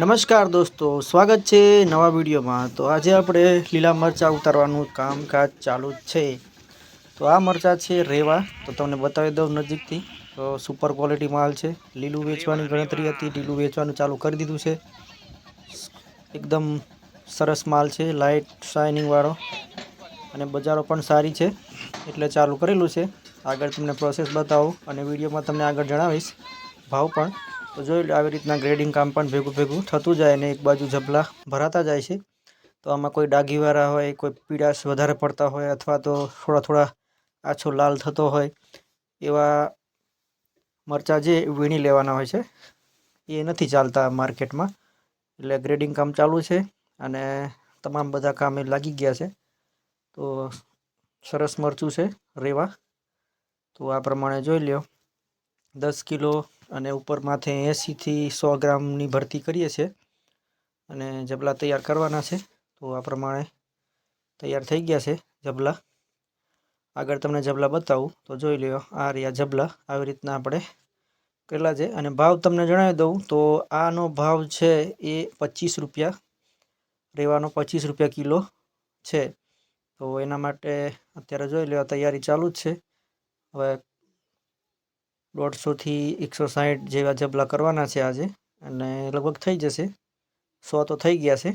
નમસ્કાર દોસ્તો, સ્વાગત છે નવા વિડીયોમાં. તો આજે આપણે લીલા મરચાં ઉતારવાનું કામકાજ ચાલુ જ છે. તો આ મરચાં છે રેવા. તો તમને બતાવી દઉં નજીકથી. તો સુપર ક્વોલિટી માલ છે. લીલું વેચવાની ગણતરી હતી, લીલું વેચવાનું ચાલુ કરી દીધું છે. એકદમ સરસ માલ છે લાઇટ શાઇનિંગવાળો અને બજારો પણ સારી છે. એટલે ચાલુ કરેલું છે. આગળ તમને પ્રોસેસ બતાવું અને વિડીયોમાં તમને આગળ જણાવીશ. ભાવ પણ. તો જોઈ લો, આવી રીતના ગ્રેડિંગ કામ પણ ભેગું ભેગું થતું જાય અને એક બાજુ જબલા ભરાતા જાય છે. તો આમાં કોઈ ડાઘીવાળા હોય, કોઈ પીડાશ વધારે પડતા હોય અથવા તો થોડા થોડા આછો લાલ થતો હોય, એવા મરચાં જે વીણી લેવાના હોય છે, એ નથી ચાલતા માર્કેટમાં. એટલે ગ્રેડિંગ કામ ચાલુ છે અને તમામ બધા કામે લાગી ગયા છે. તો સરસ મરચું છે, રેવા. તો આ પ્રમાણે જોઈ લ્યો. દસ કિલો અને ઉપર માથે એંસીથી સો ગ્રામની ભરતી કરીએ છીએ. અને જબલા તૈયાર કરવાના છે. તો આ પ્રમાણે તૈયાર થઈ ગયા છે જબલા. આગળ તમને જબલા બતાવું. તો જોઈ લ્યો, આ રહ્યા જબલા. આવી રીતના આપણે કરેલા છે. અને ભાવ તમને જણાવી દઉં તો આનો ભાવ છે એ પચીસ રૂપિયા રેવાનો પચીસ રૂપિયા કિલો છે. તો એના માટે અત્યારે જોઈ લો તૈયારી ચાલુ જ છે. હવે દોઢસોથી એકસો સાઠ જેવા જબલા કરવાના છે આજે. અને લગભગ થઈ જશે. સો તો થઈ ગયા છે.